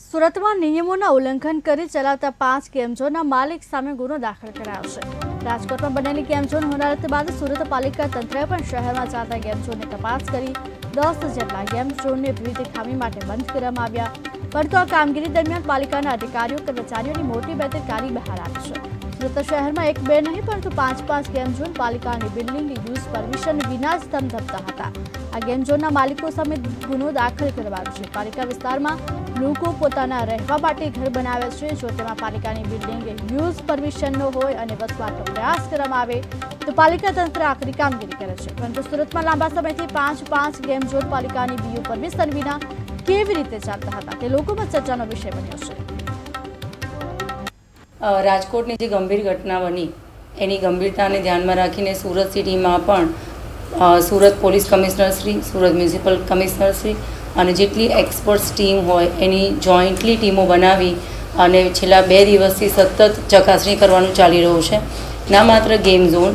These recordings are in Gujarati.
સુરતમાં નિયમોના ઉલ્લંઘન કરી ચલાવતા પાંચ કેમઝોનના માલિક સામે ગુનો દાખલ કરાયો છે. રાજકોટમાં બનેલી ગેમ ઝોન હોનારત બાદ સુરત પાલિકા તંત્રએ પણ શહેરમાં ચાલતા ગેમ ઝોનની તપાસ કરી. દસ જેટલા ગેમઝોનને વિવિધ ખામી માટે બંધ કરવામાં આવ્યા. પરંતુ આ કામગીરી દરમિયાન પાલિકાના અધિકારીઓ, કર્મચારીઓની મોટી બેદરકારી બહાર આવી છે. સુરત શહેરમાં એક બે નહીં, પરંતુ પાંચ પાંચ ગેમ ઝોન પાલિકાની બિલ્ડિંગ યુઝ પરમિશન વિના જ ધમધમતા હતા. આ ગેમ ઝોનના માલિકો સામે ગુનો દાખલ કરવાનો છે. પાલિકા વિસ્તારમાં લોકો પોતાના રહેવા માટે ઘર બનાવે છે. જો તેમાં પાલિકાની બિલ્ડિંગ યુઝ પરમિશનનો હોય અને વસવાટનો પ્રયાસ કરવામાં આવે, તો પાલિકા તંત્ર આકરી કામગીરી કરે છે. પરંતુ સુરતમાં લાંબા સમયથી પાંચ પાંચ ગેમ ઝોન પાલિકાની બીયુ પરમિશન વિના કેવી રીતે ચાલતા હતા તે લોકોમાં ચર્ચાનો વિષય બન્યો છે. રાજકોટની જે ગંભીર ઘટના બની, એની ગંભીરતાને ધ્યાનમાં રાખીને સુરત સિટીમાં પણ Surat police commissioner Shri, Surat municipal commissioner Shri અને જેટલી એક્સપર્ટ્સ ટીમ હોય, એની જોઈન્ટલી ટીમો બનાવી અને છેલ્લા બે દિવસથી સતત ચકાસણી કરવાનું ચાલી રહ્યું છે. ના માત્ર ગેમ ઝોન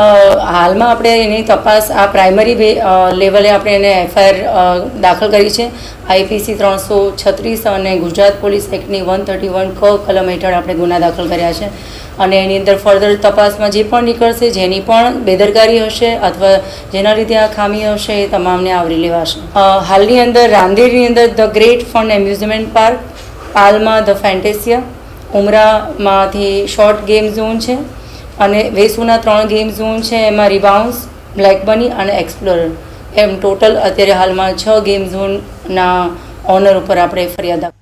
હાલમાં આપણે એની તપાસ આ પ્રાઇમરી લેવલે આપણે એને એફઆઈઆર દાખલ કરી છે. આઈપીસી ત્રણસો છત્રીસ અને ગુજરાત પોલીસ એક્ટની વન થર્ટી વન ક કલમ હેઠળ આપણે ગુના દાખલ કર્યા છે. અને એની અંદર ફર્ધર તપાસમાં જે પણ નીકળશે, જેની પણ બેદરકારી હશે અથવા જેના લીધે આ ખામી હશે, એ તમામને આવરી લેવાશે. હાલની અંદર રાંદેરની અંદર the great fun amusement park, પાલમાં the Fantasia, ઉમરામાંથી શોર્ટ ગેમ ઝોન છે. અને વેસુના ત્રણ ગેમ ઝોન છે, એમાં રિબાઉન્સ બ્લેક બની અને એક્સપ્લોરર એમ ટોટલ અત્યારે હાલમાં છ ગેમ ઝોનના ઓનર ઉપર આપણે ફરિયાદ